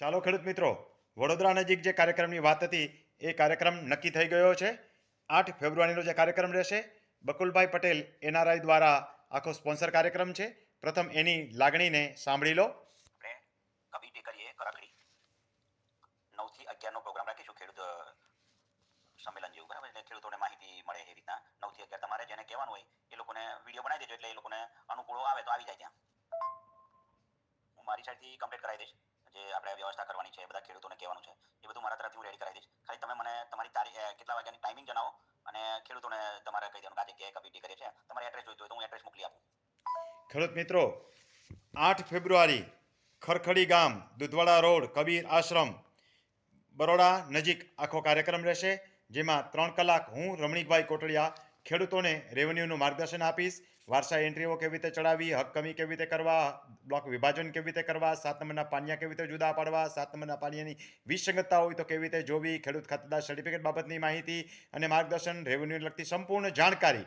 ચાલો ખેડૂત મિત્રો, વડોદરા નજીક જે કાર્યક્રમની વાત હતી, એ કાર્યક્રમ નક્કી થઈ ગયો છે. આઠ ફેબ્રુઆરીનો જે કાર્યક્રમ રહેશે, બકુલભાઈ પટેલ એનઆરઆઈ દ્વારા આખો સ્પોન્સર કાર્યક્રમ છે. પ્રથમ એની લાગણીને સાંભળી લો. આપણે કબીટી કરીએ કરાકડી નવથી અગિયારનો પ્રોગ્રામ રાખીશું, ખેડૂત સંમેલન જેવું, બરાબર? એટલે ખેડૂતોને માહિતી મળે એ રીતના. નવથી અગિયાર તમારે જેને કહેવાનું હોય, એ લોકોને વીડિયો બનાવી દેજો, એટલે એ લોકોને અનુકૂળો આવે તો આવી જાય ત્યાં. હું મારી સાઈડથી કમ્પ્લીટ કરાવી દઈશ. જે આપણે વ્યવસ્થા કરવાની છે બધા ખેડૂતોને કહેવાનું છે. એ બધું મારા તરફથી હું રેડી કરાવી દઈશ. ખાલી તમે મને તમારી તારીખ કેટલા વાગ્યાની ટાઈમિંગ જણાવો અને ખેડૂતોને તમારે કહી દેવાનું આ જગ્યાએ છે કરીએ છીએ તમારે એડ્રેસ જોઈતું હોય તો હું એડ્રેસ મોકલી આપું. ખેડૂત મિત્રો, આઠ ફેબ્રુઆરી, ખરખડી ગામ, દુધવાડા રોડ, કબીર આશ્રમ, બરોડા નજીક આખો કાર્યક્રમ રહેશે, જેમાં ત્રણ કલાક હું, રમણીકભાઈ કોટડિયા ખેડૂતોને રેવન્યુનું માર્ગદર્શન આપીશ. વારસા એન્ટ્રીઓ કેવી રીતે ચડાવવી, હક કમી કેવી રીતે કરવા, બ્લોક વિભાજન કેવી રીતે કરવા, સાત નંબરના પાનિયા કેવી રીતે જુદા પાડવા, સાત નંબરના પાનિયાની વિસંગતતા હોય તો કેવી રીતે જોવી, ખેડૂત ખાતેદાર સર્ટિફિકેટ બાબતની માહિતી અને માર્ગદર્શન રેવન્યુને લગતી સંપૂર્ણ જાણકારી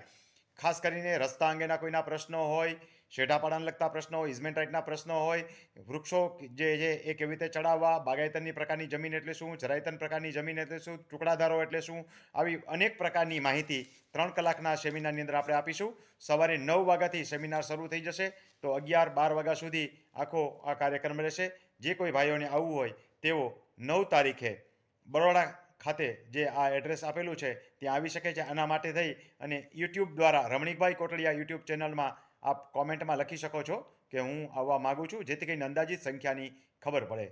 ખાસ કરીને રસ્તા અંગેના કોઈના પ્રશ્નો હોય, શેઢાપાડાને લગતા પ્રશ્નો હોય, ઇઝમેન્ટ રાઇટના પ્રશ્નો હોય, વૃક્ષો જે છે એ કેવી રીતે ચડાવવા બાગાયતનની પ્રકારની જમીન એટલે શું, જરાયતન પ્રકારની જમીન એટલે શું, ટુકડાધારો એટલે શું, આવી અનેક પ્રકારની માહિતી ત્રણ કલાકના સેમિનારની અંદર આપણે આપીશું. સવારે નવ વાગ્યાથી સેમિનાર શરૂ થઈ જશે, તો અગિયાર બાર વાગ્યા સુધી આખો આ કાર્યક્રમ રહેશે. જે કોઈ ભાઈઓને આવવું હોય તેઓ નવ તારીખે બરોડા ખાતે જે આ એડ્રેસ આપેલું છે ત્યાં આવી શકે છે આના માટે થઈ અને યુટ્યુબ દ્વારા રમણીકભાઈ કોટડિયા યુટ્યુબ ચેનલમાં આપ કોમેન્ટમાં લખી શકો છો કે હું આવવા માગું છું, જેથી કરીને અંદાજિત સંખ્યાની ખબર પડે.